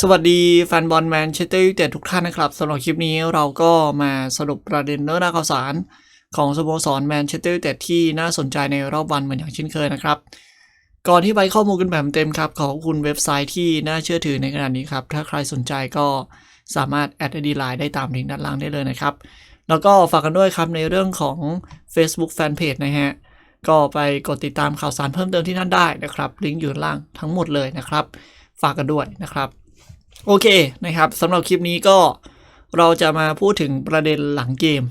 สวัสดีแฟนบอลแมนเชสเตอร์ยูไนเต็ดทุกท่านนะครับสำหรับคลิปนี้เราก็มาสรุปประเด็นเนื้อหน้าข่าวสาร ของสโมสรแมนเชสเตอร์ยูไนเต็ดที่น่าสนใจในรอบวันเหมือนอย่างเช่นเคยนะครับ ก่อนที่ไปข้อมูลกันแบบเต็มครับ ขอบคุณเว็บไซต์ที่น่าเชื่อถือในขณะนี้ครับ ถ้าใครสนใจก็สามารถแอดดีไลน์ได้ตามลิงก์ด้านล่างได้เลยนะครับ แล้วก็ฝากกันด้วยครับในเรื่องของ Facebook Fanpage นะฮะก็ไปกดติดตามข่าวสารเพิ่มเติมที่นั่นได้นะครับลิงก์อยู่ด้านล่างทั้งหมดเลยนะครับ ฝากกันด้วยนะครับ โอเคนะครับสำหรับคลิปนี้ก็เราจะมาพูดถึงประเด็นหลังเกม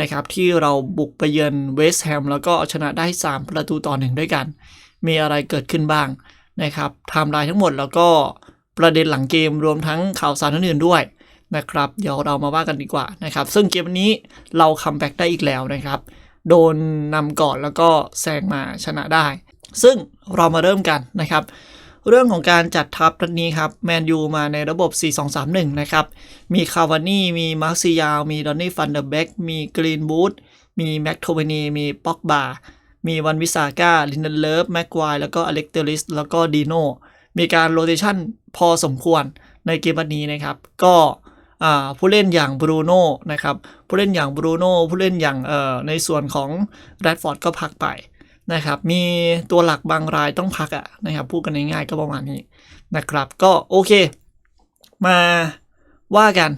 นะครับที่เราบุกไปเยือนเวสต์แฮมแล้วก็ชนะได้ 3 ประตูต่อหนึ่งด้วยกัน มีอะไรเกิดขึ้นบ้างนะครับไทม์ไลน์ทั้งหมดแล้วก็ประเด็นหลังเกมรวมทั้งข่าวสารอื่นๆด้วยนะครับเดี๋ยวเรามาว่ากันดีกว่านะครับซึ่งเกมนี้เราคัมแบ็กได้อีกแล้วนะครับ โดนนำก่อนแล้วก็แซงมาชนะได้ ซึ่งเรามาเริ่มกันนะครับ เรื่องของการจัดทัพนัดนี้ครับแมนยูมาในระบบ 4-2-3-1 นะครับ มีคาวานี่ มีมาร์ซิยาลมีดอนนี่ฟันเดอร์เบกมีกรีนบูธมีแม็กโทเวนีมีป็อกบามีวันวิสาก้าลินเดนเลิฟแม็กควายแล้วก็อเล็กเตอริสแล้วก็ดีโนมีการโรเตชันพอสมควรในเกมวันนี้นะครับ ก็ผู้เล่นอย่างบรูโน่นะครับผู้เล่นอย่างบรูโน่ผู้เล่นอย่างในส่วนของแรดฟอร์ดก็พักไป นะครับ มีตัวหลักบางรายต้องพักอะนะครับ พูดกันง่ายๆก็ประมาณนี้นะครับ ก็โอเค มาว่ากัน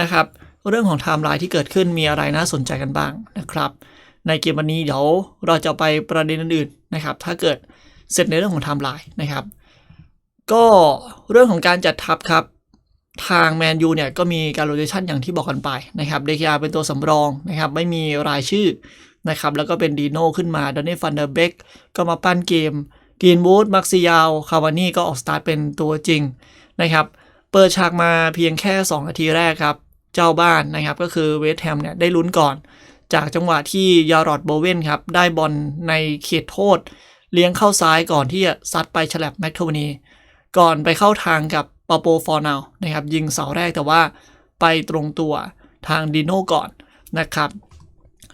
นะครับ เรื่องของไทม์ไลน์ที่เกิดขึ้นมีอะไรน่าสนใจกันบ้างนะครับ ในเกมวันนี้เดี๋ยวเราจะไปประเด็นอื่นๆนะครับ ถ้าเกิดเสร็จในเรื่องของไทม์ไลน์นะครับ ก็เรื่องของการจัดทัพครับทางแมนยูเนี่ยก็มีการโรเตชันอย่างที่บอกกันไปนะครับเดคอาเป็นตัวสำรองนะครับ ไม่มีรายชื่อ นะครับแล้วก็เป็นดีโน่ขึ้นมาดอนนี่ฟันเดอร์เบกก็มาปั้นเกมกรีนบูธมักซิยาวคาวานี่ก็ออกสตาร์ทเป็นตัวจริงนะครับเปิดฉากมาเพียงแค่ 2 นาทีแรกครับ เจ้าบ้านนะครับก็คือเวสต์แฮมเนี่ยได้ลุ้นก่อน จากจังหวะที่ยารอดโบเวนครับได้บอลในเขตโทษ เลี้ยงเข้าซ้ายก่อนที่จะซัดไปฉลับแม็กโทวานีก่อนไปเข้าทางกับปาโปฟอร์นาวนะครับยิงเสาแรกแต่ว่าไปตรงตัวทางดิโน่ก่อนนะครับ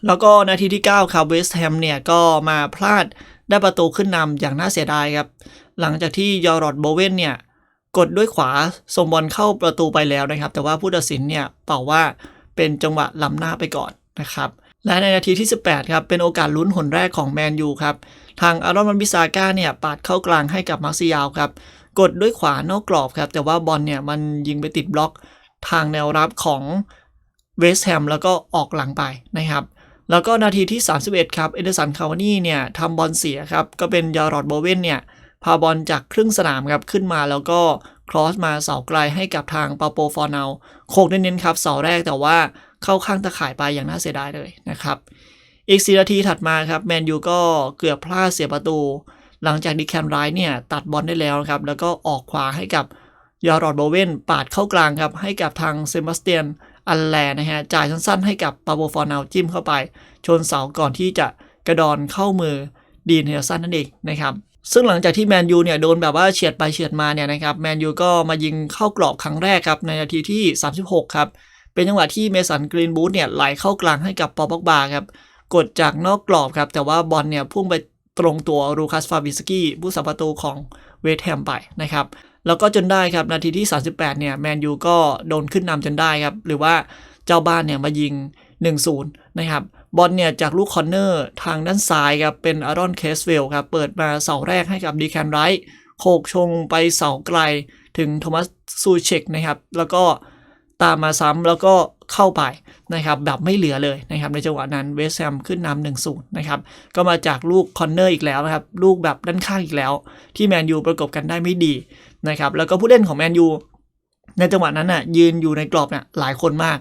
แล้วก็นาทีที่ 9ครับเวสต์แฮมเนี่ยก็มาพลาดได้ประตูขึ้นนำอย่างน่าเสียดายครับ หลังจากที่ยอร์รอดโบเวนเนี่ยกดด้วยขวาส่งบอลเข้าประตูไปแล้วนะครับ แต่ว่าผู้ตัดสินเนี่ยเป่าว่าเป็นจังหวะล้ำหน้าไปก่อนนะครับและในนาทีที่ 18 ครับ เป็นโอกาสลุ้นหนแรกของแมนยูครับ ทางอารอนมันบิซาก้าเนี่ยปาดเข้ากลางให้กับมาร์ซิยาวครับ กดด้วยขวานอกกรอบครับ แต่ว่าบอลเนี่ยมันยิงไปติดบล็อกทางแนวรับของเวสต์แฮมแล้วก็ออกหลังไปนะครับ แล้วก็นาทีที่ 31 ครับ เอเดอร์สันคาวานี่เนี่ยทำบอลเสียครับ ก็เป็นยารอดโบเวนเนี่ย พาบอลจากครึ่งสนามครับ ขึ้นมาแล้วก็ครอสมาเสาไกลให้กับทางปาโปฟอร์เนาลโคกเน้นๆครับเสาแรกแต่ว่าเข้าข้างตะข่ายไปอย่างน่าเสียดายเลยนะครับ อีก 4 นาทีถัดมาครับแมนยูก็เกือบพลาดเสียประตู หลังจากดิแคนไรเนี่ยตัดบอลได้แล้วครับแล้วก็ออกขวาให้กับยารอดโบเวนปาดเข้ากลางครับให้กับทางเซบาสเตียน อันแลนะฮะจ่ายสั้นๆให้กับปาโบฟอร์นาวจิ้มเข้าไป ชนเสาก่อนที่จะกระดอนเข้ามือดีนเฮลสันนั่นเองนะครับซึ่งหลังจากที่แมนยูเนี่ยโดนแบบว่าเฉียดไปเฉียดมาเนี่ยนะครับแมนยูก็มายิงเข้ากรอบครั้งแรกครับในนาทีที่ 36 ครับ เป็นจังหวะที่เมสันกรีนบูธเนี่ยไหลเข้ากลางให้กับปอป็อกบาครับกดจากนอกกรอบครับ แต่ว่าบอลเนี่ยพุ่งไปตรงตัวรูคัสฟาบิสกี้ผู้สัมประตูของเวสแฮมไปนะครับ แล้วก็จนได้ครับนาทีที่ 38 เนี่ยแมนยูก็โดนขึ้นนำจนได้ครับ หรือว่าเจ้าบ้านเนี่ยมายิง 1-0 นะครับ บอลเนี่ยจากลูกคอนเนอร์ทางด้านซ้ายครับ เป็นอารอนเคสเวลครับ เปิดมาเสาแรกให้กับดีแคนไรท์โขกชงไปเสาไกลถึงโทมัสซูเชกนะครับ แล้วก็ ตามมาซ้ำแล้วก็เข้าไปนะครับแบบไม่เหลือเลยนะครับในจังหวะนั้นเวสแฮมขึ้นนำหนึ่งศูนย์นะครับก็มาจากลูกคอนเนอร์อีกแล้วนะครับลูกแบบด้านข้างอีกแล้ว ที่แมนยูประกบกันได้ไม่ดีนะครับแล้วก็ผู้เล่นของแมนยูในจังหวะนั้นน่ะยืนอยู่ในกรอบเนี่ยหลายคนมาก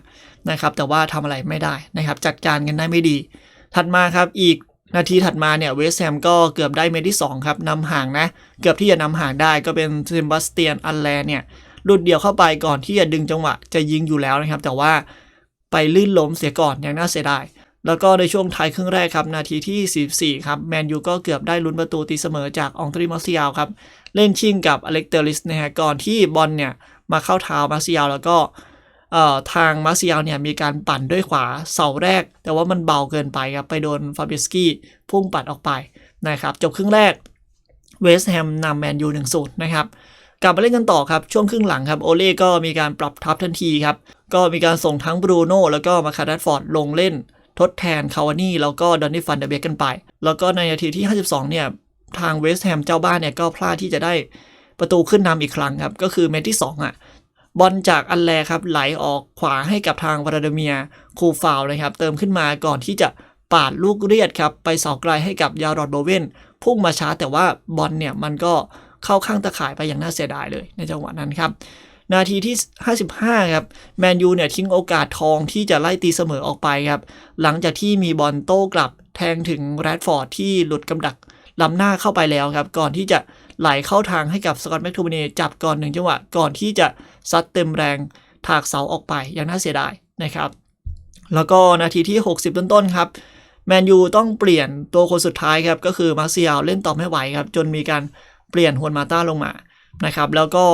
นะครับแต่ว่าทำอะไรไม่ได้นะครับจัดการกันได้ไม่ดี ถัดมาครับอีกนาทีถัดมาเนี่ยเวสแฮมก็เกือบได้เมตที่2ครับนำห่างนะ เกือบที่จะนำห่างได้ก็เป็นเซบาสเตียนอันแลเนี่ย หลุดเดี่ยวเข้าไปก่อนที่จะดึงจังหวะจะยิงอยู่แล้วนะครับ แต่ว่าไปลื่นล้มเสียก่อนอย่างน่าเสียดายแล้วก็ในช่วงท้ายครึ่งแรกครับ นาทีที่ 44 ครับแมนยูก็เกือบได้ลุ้นประตูตีเสมอจากองตรีมาร์ซิยาลครับ เล่นชิงกับอเล็กเตอริสนะฮะก่อนที่บอลเนี่ยมาเข้าเท้ามาซิยาลแล้วก็ทางมาซิยาลเนี่ยมีการปั่นด้วยขวาเสาแรก แต่ว่ามันเบาเกินไปครับ ไปโดนฟาเบสกี้พุ่งปัดออกไปนะครับ จบครึ่งแรกเวสต์แฮมนำแมนยู1-0 นะครับ กลับมาเล่นกันต่อครับ ช่วงครึ่งหลังครับ โอเล่ก็มีการปรับทัพทันทีครับ ก็มีการส่งทั้งบรูโน่แล้วก็มาคาร์ดฟอร์ดลงเล่น ทดแทนคาวานี่แล้วก็ดอนนี่ฟันเดเบกกันไป แล้วก็ในนาทีที่ 52 เนี่ย ทางเวสต์แฮมเจ้าบ้านเนี่ยก็พลาดที่จะได้ประตูขึ้นนำอีกครั้งครับ ก็คือเมตที่2อะบอลจากอันแลครับไหลออกขวาให้กับทางวลาดเมียคูฟาวนะครับ เติมขึ้นมาก่อนที่จะปาดลูกเรียดครับ ไปเสาไกลให้กับยารอดโบเวนพุ่งมาช้าแต่ว่าบอลเนี่ยมันก็ เข้าข้างตะข่ายไปอย่างน่าเสียดายเลยในจังหวะนั้นครับนาทีที่ 55 ครับ แมนยูเนี่ยทิ้งโอกาสทองที่จะไล่ตีเสมอออกไปครับ หลังจากที่มีบอลโต้กลับแทงถึงแรดฟอร์ดที่หลุดกำดักล้ำหน้าเข้าไปแล้วครับ ก่อนที่จะไหลเข้าทางให้กับสกอตแมคทูมิเนจับก่อนหนึ่งจังหวะ ก่อนที่จะซัดเต็มแรงถากเสาออกไปอย่างน่าเสียดายนะครับ แล้วก็นาทีที่ 60 ต้นๆครับแมนยูต้องเปลี่ยนตัวคนสุดท้ายครับ ก็คือมาเซียลเล่นต่อไม่ไหวครับ จนมีการ เปลี่ยนฮวนมาต้าลงมานะครับแล้วก็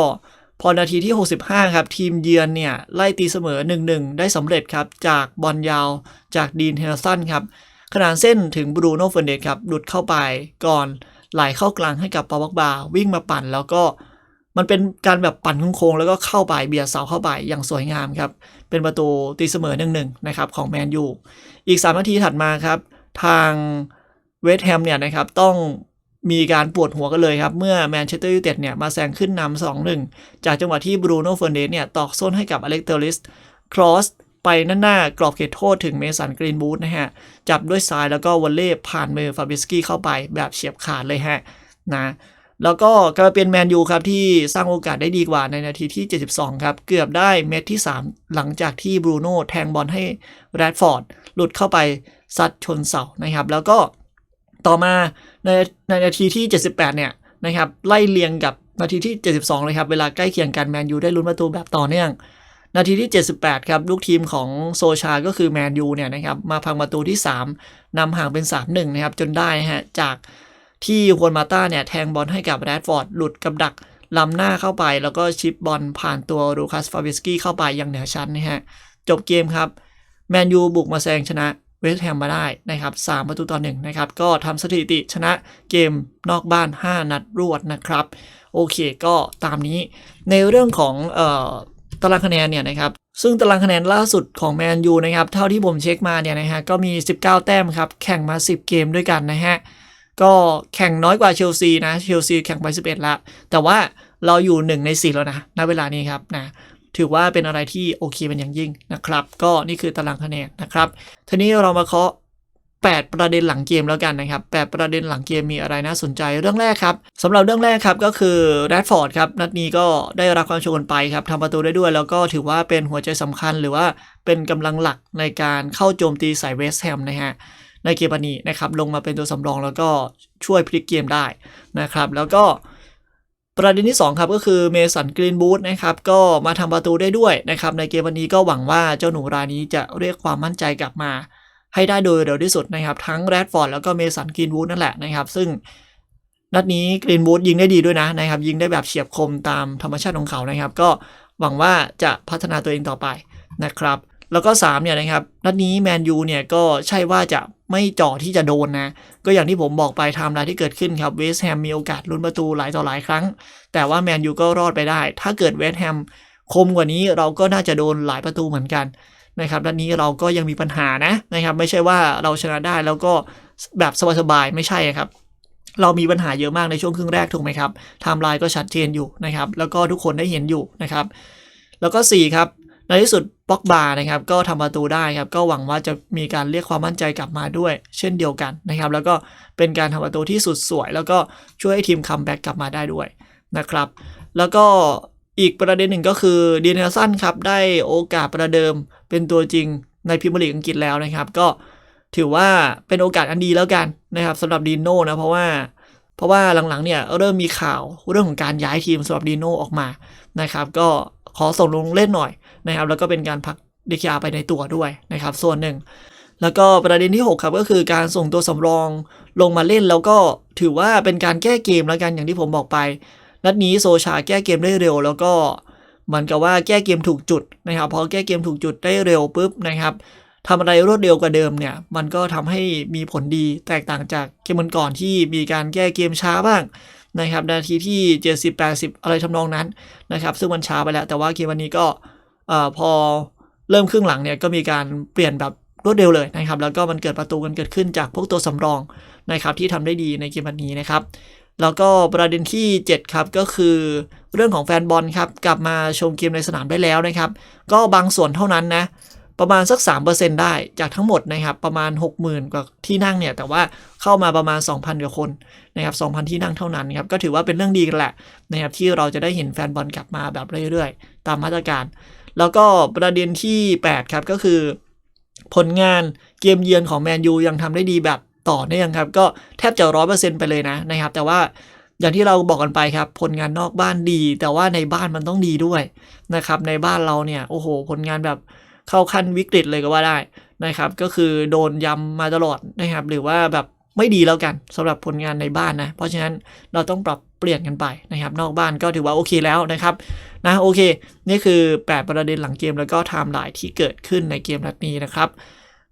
พอนาทีที่ 65 ครับ ทีมเยือนเนี่ย ไล่ตีเสมอ 1-1 ได้สำเร็จครับ จากบอลยาวจากดีนเฮลสันครับขนาดเส้นถึงบรูโน่เฟร์นเดสครับหลุดเข้าไปก่อนไหลเข้ากลางให้กับปาวักบา วิ่งมาปั่นแล้วก็มันเป็นการแบบปั่นโค้งๆแล้วก็เข้าไปเบียดเสาเข้าไปอย่างสวยงามครับ เป็นประตูตีเสมอหนึ่งหนึ่งนะครับของแมนยูอีก 3 นาทีถัดมาครับ ทางเวสต์แฮมเนี่ยนะครับต้อง มีการปวดหัวกันเลยครับ เมื่อแมนเชสเตอร์ยูไนเต็ดเนี่ยมาแซงขึ้นนำสองหนึ่งจากจังหวะที่บรูโน่เฟอร์เนสเนี่ยตอกส้นให้กับอเล็กเตอริสครอสไปนั่นหน้ากรอบเขตโทษถึงเมสันกรีนบูธนะฮะ จับด้วยซ้ายแล้วก็วอลเล่ผ่านมือฟาบิสกี้เข้าไปแบบเฉียบขาดเลยฮะนะแล้วก็กลายเป็นแมนยูครับที่สร้างโอกาสได้ดีกว่าในนาทีที่ 72 ครับ เกือบได้เม็ดที่ 3 หลังจากที่บรูโน่แทงบอลให้แรดฟอร์ดหลุดเข้าไปซัดชนเสานะครับ แล้วก็ ต่อมาในในนาทีที่ 78 เนี่ยนะครับไล่เลียงกับนาทีที่ 72 เลยครับ เวลาใกล้เคียงกันแมนยูได้ลุ้นประตูแบบต่อเนื่อง นาทีที่ 78 ครับ ลูกทีมของโซชาก็คือแมนยูเนี่ยนะครับมาพังประตูที่ 3นำห่างเป็น 3-1 นะครับ จนได้ฮะจากที่ฮวนมาต้าเนี่ยแทงบอลให้กับแรดฟอร์ดหลุดกับดักล้ำหน้าเข้าไป แล้วก็ชิปบอลผ่านตัวลูคัสฟาบิสกี้เข้าไปอย่างเหนือชั้นนะฮะจบเกมครับแมนยูบุกมาแซงชนะ เวสต์แฮมมาได้นะครับ3ประตูต่อ1นะครับก็ทำสถิติชนะเกมนอกบ้าน 5 นัดรวดนะครับ โอเคก็ตามนี้ในเรื่องของออตารางคะแนนเนี่ยนะครับซึ่งตารางคะแนนล่าสุดของแมนยูนะครับเท่าที่ผมเช็คมาเนี่ยนะฮะก็มี 19 แต้มครับแข่งมา 10 เกมด้วยกันนะฮะก็แข่งน้อยกว่าเชลซีนะเชลซีแข่งไป 11 ละ แต่ว่าเราอยู่ 1 ใน 4 แล้วนะณเวลานี้ครับนะ ถือว่าเป็นอะไรที่โอเคเป็นอย่างยิ่งนะครับ ก็นี่คือตารางคะแนนนะครับ ทีนี้เรามาเคาะ8 ประเด็นหลังเกมแล้วกันนะครับ 8 ประเด็นหลังเกมมีอะไรน่าสนใจเรื่องแรกครับสำหรับเรื่องแรกครับก็คือแรดฟอร์ดครับนัดนี้ก็ได้รับความชมกันไปครับทำประตูได้ด้วย แล้วก็ถือว่าเป็นหัวใจสำคัญหรือว่าเป็นกำลังหลักในการเข้าโจมตีใส่เวสต์แฮมนะฮะในเกมนนี้นะครับลงมาเป็นตัวสำรองแล้วก็ช่วยพลิกเกมได้นะครับ แล้วก็ ประเด็นที่ 2 ครับก็คือเมสันกรีนบูธนะครับก็มาทำประตูได้ด้วยนะครับในเกมวันนี้ก็หวังว่าเจ้าหนูรายนี้จะเรียกความมั่นใจกลับมา ให้ได้โดยเร็วที่สุดนะครับ ทั้งแรดฟอร์ดแล้วก็เมสันกรีนบูธนั่นแหละนะครับ ซึ่งนัดนี้กรีนบูธยิงได้ดีด้วยนะนะครับ ยิงได้แบบเฉียบคมตามธรรมชาติของเขานะครับ ก็หวังว่าจะพัฒนาตัวเองต่อไปนะครับ แล้วก็3เนี่ยนะครับนัดนี้แมนยูเนี่ยก็ใช่ว่าจะไม่จ่อที่จะโดนนะ ก็อย่างที่ผมบอกไปไทม์ไลน์ที่เกิดขึ้นครับเวสต์แฮมมีโอกาสลุ้นประตูหลายต่อหลายครั้ง แต่ว่าแมนยูก็รอดไปได้ ถ้าเกิดเวสต์แฮมคมกว่านี้เราก็น่าจะโดนหลายประตูเหมือนกันนะครับด้านนี้เราก็ยังมีปัญหานะนะครับไม่ใช่ว่าเราชนะได้แล้วก็แบบสบายๆไม่ใช่ครับเรามีปัญหาเยอะมากในช่วงครึ่งแรกถูกไหมครับไทม์ไลน์ก็ชัดเจนอยู่นะครับ แล้วก็ทุกคนได้เห็นอยู่นะครับ แล้วก็ 4 ครับ ในที่สุดป็อกบานะครับก็ทำประตูได้ครับก็หวังว่าจะมีการเรียกความมั่นใจกลับมาด้วย เช่นเดียวกันนะครับ แล้วก็เป็นการทำประตูที่สุดสวย แล้วก็ช่วยให้ทีมคัมแบ็กกลับมาได้ด้วยนะครับ แล้วก็อีกประเด็นหนึ่งก็คือดีเนลสันครับได้โอกาสประเดิมเป็นตัวจริงในพรีเมียร์ลีกอังกฤษแล้วนะครับ ก็ถือว่าเป็นโอกาสอันดีแล้วกันนะครับสำหรับดีโน่นะเพราะว่าเพราะว่าหลังๆเนี่ยเริ่มมีข่าวเรื่องของการย้ายทีมสำหรับดีโน่ออกมานะครับ ก็ขอส่งลงเล่นหน่อย นะครับแล้วก็เป็นการพักดิคยาไปในตัวด้วยนะครับส่วนหนึ่ง แล้วก็ประเด็นที่ 6 ครับก็คือการส่งตัวสำรองลงมาเล่นแล้วก็ถือว่าเป็นการแก้เกมแล้วกันอย่างที่ผมบอกไปนัดนี้โซชาแก้เกมได้เร็ว แล้วก็เหมือนกับว่าแก้เกมถูกจุดนะครับพอแก้เกมถูกจุดได้เร็วปุ๊บนะครับทำอะไรรวดเร็วกว่าเดิมเนี่ยมันก็ทำให้มีผลดีแตกต่างจากเกมก่อนที่มีการแก้เกมช้าบ้างนะครับนาทีที่ 70 80 อะไรทำนองนั้นนะครับซึ่งมันช้าไปแล้วแต่ว่าเกมวันนี้ก็ อ่อพอเริ่มครึ่งหลังเนี่ยก็มีการเปลี่ยนแบบรวดเร็วเลยนะครับ แล้วก็มันเกิดประตูกันเกิดขึ้นจากพวกตัวสำรองนะครับที่ทำได้ดีในเกมวันนี้นะครับ แล้วก็ประเด็นที่ 7 ครับก็คือเรื่องของแฟนบอลครับกลับมาชมเกมในสนามได้แล้วนะครับ ก็บางส่วนเท่านั้นนะประมาณสัก 3%ได้จากทั้งหมดนะครับประมาณ 60,000 กว่าที่นั่งเนี่ยแต่ว่าเข้ามาประมาณ 2,000 กว่าคนนะครับ2,000 ที่นั่งเท่านั้นครับก็ถือว่าเป็นเรื่องดีกันแหละนะครับที่เราจะได้เห็นแฟนบอลกลับมาแบบเรื่อยๆ ตามมาตรการ แล้วก็ประเด็นที่ 8 ครับก็คือ ผลงานเกมเยือนของแมนยูยังทำได้ดีแบบต่อเนื่องครับ ก็แทบจะร้อยเปอร์เซ็นต์ไปเลยนะนะครับ แต่ว่าอย่างที่เราบอกกันไปครับ ผลงานนอกบ้านดี แต่ว่าในบ้านมันต้องดีด้วยนะครับ ในบ้านเราเนี่ยโอ้โห ผลงานแบบเข้าขั้นวิกฤตเลยก็ว่าได้นะครับ ก็คือโดนย้ำมาตลอดนะครับ หรือว่าแบบไม่ดีแล้วกันสำหรับผลงานในบ้านนะ เพราะฉะนั้นเราต้องปรับเปลี่ยนกันไปนะครับ นอกบ้านก็ถือว่าโอเคแล้วนะครับ นะโอเค นี่คือ 8 ประเด็นหลังเกมแล้วก็ไทม์ไลน์ที่เกิดขึ้นในเกมนัดนี้นะครับ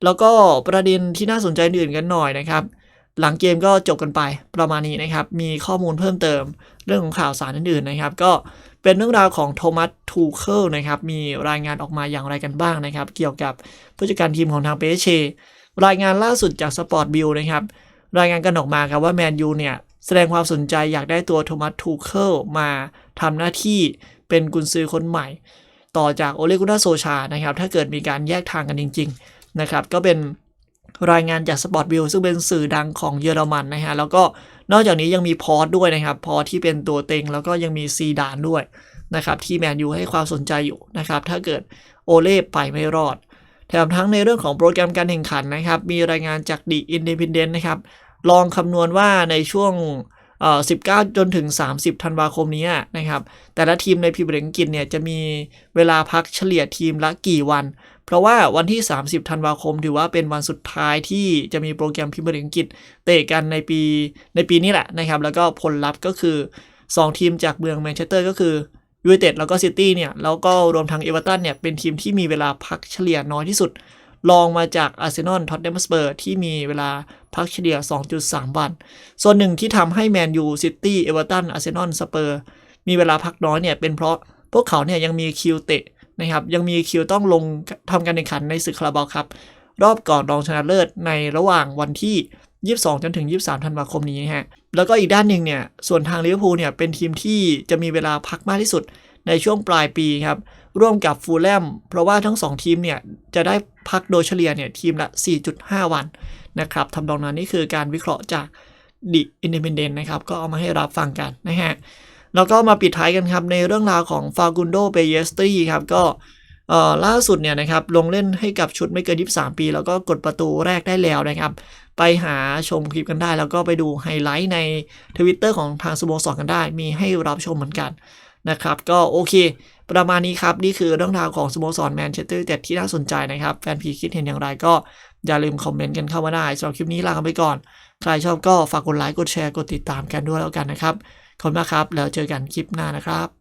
แล้วก็ประเด็นที่น่าสนใจอื่นกันหน่อยนะครับ หลังเกมก็จบกันไปประมาณนี้นะครับ มีข้อมูลเพิ่มเติมเรื่องของข่าวสารอื่นๆนะครับ ก็เป็นเรื่องราวของโทมัสทูเคิลนะครับ มีรายงานออกมาอย่างไรกันบ้างนะครับ เกี่ยวกับผู้จัดการทีมของทางเปเชรายงานล่าสุดจากสปอร์ตบิลนะครับรายงานกันออกมาครับว่าแมนยูเนี่ยแสดงความสนใจอยากได้ตัวโทมัสทูเคิลมาทำหน้าที่ เป็นกุนซือคนใหม่ ต่อจากโอเลกุนาโซชานะครับถ้าเกิดมีการแยกทางกันจริงๆนะครับก็เป็นรายงานจากสปอร์ตบิลซึ่งเป็นสื่อดังของเยอรมันนะฮะแล้วก็นอกจากนี้ยังมีพอร์ตด้วยนะครับ พอที่เป็นตัวเต็งแล้วก็ยังมีซีดานด้วยนะครับที่แมนยูให้ความสนใจอยู่นะครับถ้าเกิดโอเล่ไปไม่รอด แถมทั้งในเรื่องของโปรแกรมการแข่งขันนะครับ มีรายงานจากดีอินดิพ n เดนต์นะครับ ลองคำนวณว่าในช่วง เอ่อ19 จนถึง 30 ธันวาคมนี้นะครับ แต่ละทีมในพรีเมียร์ลีกอังกฤษเนี่ยจะมีเวลาพักเฉลี่ยทีมละกี่วัน เพราะว่าวันที่ 30 ธันวาคมถือว่าเป็นวันสุดท้ายที่จะมีโปรแกรมพรีเมียร์ลีกอังกฤษเตะกันในปีในปีนี้แหละนะครับ แล้วก็ผลลัพธ์ก็คือ 2 ทีมจากเมืองแมนเชสเตอร์ก็คือยูไนเต็ดแล้วก็ซิตี้เนี่ยแล้วก็รวมทั้งเอเวอร์ตันเนี่ยเป็นทีมที่มีเวลาพักเฉลี่ยน้อยที่สุดลองมาจากอาร์เซนอลท็อตแนมสเปอร์ที่มีเวลา พักเฉลี่ย 2.3 วัน ส่วนหนึ่งที่ทำให้แมนยูซิตี้เอเวอร์ตันอาร์เซนอลสเปอร์มีเวลาพักน้อยเนี่ยเป็นเพราะพวกเขาเนี่ยยังมีคิวเตะนะครับยังมีคิวต้องลงทำการแข่งขันในศึกคาราบาวครับ รอบก่อนรองชนะเลิศในระหว่างวันที่ 22 จนถึง 23 ธันวาคมนี้ฮะแล้วก็อีกด้านหนึ่งเนี่ยส่วนทางลิเวอร์พูลเนี่ยเป็นทีมที่จะมีเวลาพักมากที่สุดในช่วงปลายปีครับร่วมกับฟูลแลมเพราะว่าทั้ง 2 ทีมเนี่ยจะได้พักโดยเฉลี่ยเนี่ยทีมละ 4.5 วัน นะครับทำนองนั้นนี่คือการวิเคราะห์จากดิอินดิเพนเดนนะครับ ก็เอามาให้รับฟังกันนะฮะแล้วก็มาปิดท้ายกันครับ ในเรื่องราวของฟากุนโดเปเยสตรีครับก็ล่าสุดเนี่ยนะครับลงเล่นให้กับชุดไม่เกิน 23 ปี แล้วก็กดประตูแรกได้แล้วนะครับ ไปหาชมคลิปกันได้ แล้วก็ไปดูไฮไลท์ในทวิตเตอร์ของทางสโมสรกันได้ มีให้รับชมเหมือนกันนะครับ ก็โอเค ประมาณนี้ครับ นี่คือเรื่องราวของสโมสรแมนเชสเตอร์แต่ที่น่าสนใจนะครับ แฟนพีคิดเห็นอย่างไรก็ อย่าลืมคอมเมนต์กันเข้ามาได้สำหรับคลิปนี้ลากันไปก่อน ใครชอบก็ฝากกดไลค์กดแชร์กดติดตามกันด้วยแล้วกันนะครับขอบคุณมากครับ แล้วเจอกันคลิปหน้านะครับ